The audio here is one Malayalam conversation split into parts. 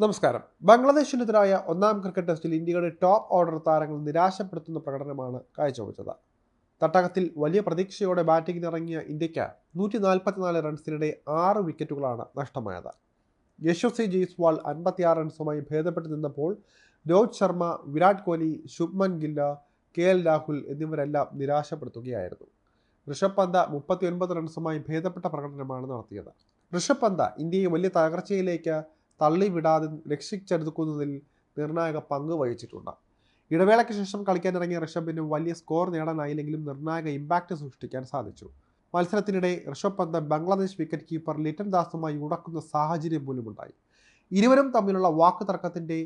നമസ്കാരം. ബംഗ്ലാദേശിനെതിരായ ഒന്നാം ക്രിക്കറ്റ് ടെസ്റ്റിൽ ഇന്ത്യയുടെ ടോപ്പ് ഓർഡർ താരങ്ങൾ നിരാശപ്പെടുത്തുന്ന പ്രകടനമാണ് കാഴ്ചവെച്ചത്. തട്ടകത്തിൽ വലിയ പ്രതീക്ഷയോടെ ബാറ്റിംഗിനിറങ്ങിയ ഇന്ത്യയ്ക്ക് നൂറ്റി നാൽപ്പത്തിനാല് റൺസിനിടെ ആറ് വിക്കറ്റുകളാണ് നഷ്ടമായത്. യശസ്വി ജയ്സ്വാൾ അൻപത്തിയാറ് റൺസുമായി ഭേദപ്പെട്ട് നിന്നപ്പോൾ രോഹിത് ശർമ്മ വിരാട് കോഹ്ലി ശുഭ്മൻ ഗില്ല കെ എൽ രാഹുൽ എന്നിവരെല്ലാം നിരാശപ്പെടുത്തുകയായിരുന്നു. ഋഷഭ് പന്ത മുപ്പത്തി ഒൻപത് റൺസുമായി ഭേദപ്പെട്ട പ്രകടനമാണ് നടത്തിയത്. ഋഷഭ് പന്ത ഇന്ത്യയെ വലിയ തകർച്ചയിലേക്ക് തള്ളിവിടാതെ രക്ഷിച്ചെടുക്കുന്നതിൽ നിർണായക പങ്ക് വഹിച്ചിട്ടുണ്ട്. ഇടവേളയ്ക്ക് ശേഷം കളിക്കാനിറങ്ങിയ ഋഷഭിന് വലിയ സ്കോർ നേടാനായില്ലെങ്കിലും നിർണായക ഇമ്പാക്റ്റ് സൃഷ്ടിക്കാൻ സാധിച്ചു. മത്സരത്തിനിടെ Rishabh Pant Bangladesh wicket keeper Lytton ദാസുമായി ഉടക്കുന്ന സാഹചര്യം മൂലമുണ്ടായി. ഇരുവരും തമ്മിലുള്ള വാക്ക് തർക്കത്തിന്റെ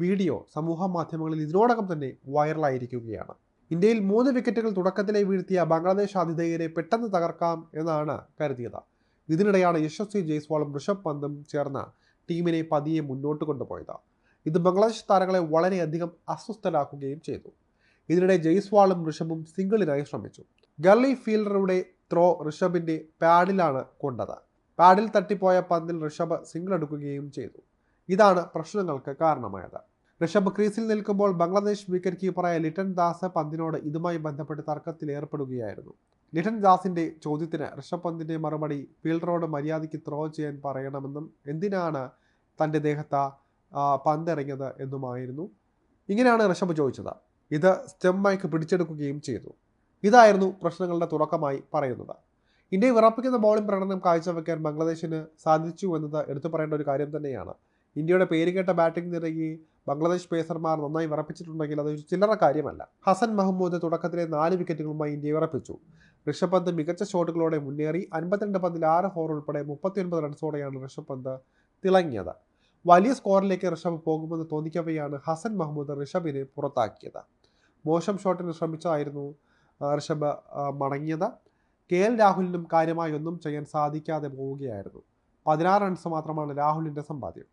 വീഡിയോ സമൂഹ മാധ്യമങ്ങളിൽ ഇതിനോടകം തന്നെ വൈറലായിരിക്കുകയാണ്. ഇന്ത്യയിൽ മൂന്ന് വിക്കറ്റുകൾ തുടക്കത്തിലെ വീഴ്ത്തിയ ബംഗ്ലാദേശ് ആതിഥേയരെ പെട്ടെന്ന് തകർക്കാം എന്നാണ് കരുതിയത്. ഇതിനിടെയാണ് യശസ്വി ജയ്സ്വാളും ഋഷഭ് പന്തും ചേർന്ന ടീമിനെ പതിയെ മുന്നോട്ട് കൊണ്ടുപോയത്. ഇത് ബംഗ്ലാദേശ് താരങ്ങളെ വളരെയധികം അസ്വസ്ഥരാക്കുകയും ചെയ്തു. ഇതിനിടെ ജയ്സ്വാളും ഋഷഭും സിംഗിളിനായി ശ്രമിച്ചു. ഗർലി ഫീൽഡറുടെ ത്രോ ഋഷഭിന്റെ പാഡിലാണ് കൊണ്ടത്. പാഡിൽ തട്ടിപ്പോയ പന്തിൽ ഋഷഭ് സിംഗിൾ എടുക്കുകയും ചെയ്തു. ഇതാണ് പ്രശ്നങ്ങൾക്ക് കാരണമായത്. ഋഷഭ് ക്രീസിൽ നിൽക്കുമ്പോൾ ബംഗ്ലാദേശ് വിക്കറ്റ് കീപ്പറായ ലിറ്റൻ ദാസ് പന്തിനോട് ഇതുമായി ബന്ധപ്പെട്ട് തർക്കത്തിൽ ഏർപ്പെടുകയായിരുന്നു. ലിറ്റൻ ദാസിന്റെ ചോദ്യത്തിന് ഋഷഭ് പന്തിന്റെ മറുപടി ഫീൽഡറോട് മര്യാദയ്ക്ക് ത്രോ ചെയ്യാൻ പറയണമെന്നും എന്തിനാണ് തന്റെ ദേഹത്ത് പന്തിറങ്ങിയത് എന്നുമായിരുന്നു. ഇങ്ങനെയാണ് ഋഷഭ് ചോദിച്ചത്. ഇത് സ്റ്റെമ്മൈക്ക് പിടിച്ചെടുക്കുകയും ചെയ്തു. ഇതായിരുന്നു പ്രശ്നങ്ങളുടെ തുടക്കമായി പറയുന്നത്. ഇന്ത്യയെ വിറപ്പിക്കുന്ന ബോളിംഗ് പ്രകടനം കാഴ്ചവെക്കാൻ ബംഗ്ലാദേശിന് സാധിച്ചു എന്നത് എടുത്തു പറയേണ്ട ഒരു കാര്യം തന്നെയാണ്. ഇന്ത്യയുടെ പേരുകേട്ട ബാറ്റിംഗ് നിരയെ ബംഗ്ലാദേശ് പേസർമാർ നന്നായി വിറപ്പിച്ചിട്ടുണ്ടെങ്കിൽ അതൊരു ചില്ലറ കാര്യമല്ല. ഹസൻ മഹമ്മൂദ് തുടക്കത്തിലെ നാല് വിക്കറ്റുകളുമായി ഇന്ത്യയെ വിറപ്പിച്ചു. ഋഷഭ് പന്ത് മികച്ച ഷോട്ടുകളോടെ മുന്നേറി അൻപത്തിരണ്ട് പന്തിൽ ആറ് ഹോർ ഉൾപ്പെടെ മുപ്പത്തിയൊൻപത് റൺസോടെയാണ് ഋഷഭ് പന്ത് തിളങ്ങിയത്. വലിയ സ്കോറിലേക്ക് ഋഷഭ് പോകുമെന്ന് തോന്നിക്കവെയാണ് ഹസൻ മഹമ്മൂദ് ഋഷഭിനെ പുറത്താക്കിയത്. മോശം ഷോട്ടിന് ശ്രമിച്ചായിരുന്നു ഋഷഭ് മടങ്ങിയത്. കെ എൽ രാഹുലിനും കാര്യമായി ഒന്നും ചെയ്യാൻ സാധിക്കാതെ പോവുകയായിരുന്നു. പതിനാറ് റൺസ് മാത്രമാണ് രാഹുലിന്റെ സമ്പാദ്യം.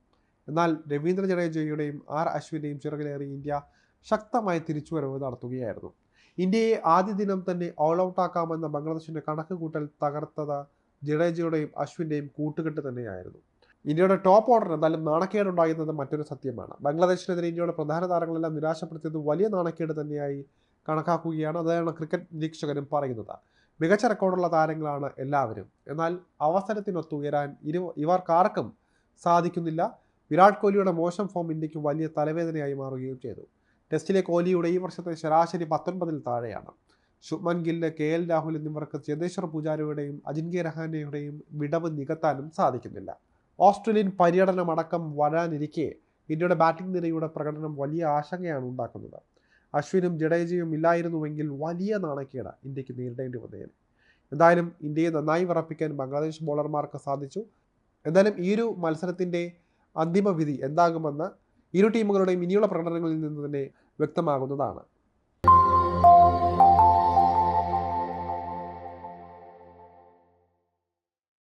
എന്നാൽ രവീന്ദ്ര ജഡേജയുടെയും ആർ അശ്വിന്റെയും ചിറകിലേറി ഇന്ത്യ ശക്തമായ തിരിച്ചുവരവ് നടത്തുകയായിരുന്നു. ഇന്ത്യയെ ആദ്യ ദിനം തന്നെ ഓൾ ഔട്ടാക്കാമെന്ന ബംഗ്ലാദേശിന്റെ കണക്ക് കൂട്ടൽ തകർത്തത് ജഡേജയുടെയും അശ്വിന്റെയും കൂട്ടുകെട്ട് തന്നെയായിരുന്നു. ഇന്ത്യയുടെ ടോപ്പ് ഓർഡർ എന്തായാലും നാണക്കേടുണ്ടായിരുന്നത് മറ്റൊരു സത്യമാണ്. ബംഗ്ലാദേശിനെതിരെ ഇന്ത്യയുടെ പ്രധാന താരങ്ങളെല്ലാം നിരാശപ്പെടുത്തിയത് വലിയ നാണക്കേട് തന്നെയായി കണക്കാക്കുകയാണ്. അതാണ് ക്രിക്കറ്റ് നിരീക്ഷകരും പറയുന്നത്. മികച്ച റെക്കോർഡുള്ള താരങ്ങളാണ് എല്ലാവരും. എന്നാൽ അവസരത്തിനൊത്തുയരാൻ ഇരു ഇവർക്കാർക്കും സാധിക്കുന്നില്ല. വിരാട് കോഹ്ലിയുടെ മോശം ഫോം ഇന്ത്യയ്ക്ക് വലിയ തലവേദനയായി മാറുകയും ചെയ്തു. ടെസ്റ്റിലെ കോഹ്ലിയുടെ ഈ വർഷത്തെ ശരാശരി പത്തൊൻപതിൽ താഴെയാണ്. ശുഭ്മൻ ഗില്ല് കെ എൽ രാഹുൽ എന്നിവർക്ക് ചേതേശ്വർ പൂജാരയുടെയും അജിൻകെ രഹാനയുടെയും വിടവ് നികത്താനും സാധിക്കുന്നില്ല. ഓസ്ട്രേലിയൻ പര്യടനമടക്കം വരാനിരിക്കെ ഇന്ത്യയുടെ ബാറ്റിംഗ് നിരയുടെ പ്രകടനം വലിയ ആശങ്കയാണ് ഉണ്ടാക്കുന്നത്. അശ്വിനും ജഡേജയും ഇല്ലായിരുന്നുവെങ്കിൽ വലിയ നാണക്കേട് ഇന്ത്യയ്ക്ക് നേരിടേണ്ടി വന്നേനെ. എന്തായാലും ഇന്ത്യയെ നന്നായി വിറപ്പിക്കാൻ ബംഗ്ലാദേശ് ബോളർമാർക്ക് സാധിച്ചു. എന്തായാലും ഈ ഒരു മത്സരത്തിന്റെ അന്തിമ വിധി എന്താകുമെന്ന് ഇരു ടീമുകളുടെയും ഇനിയുള്ള പ്രകടനങ്ങളിൽ നിന്ന് തന്നെ വ്യക്തമാകുന്നതാണ്.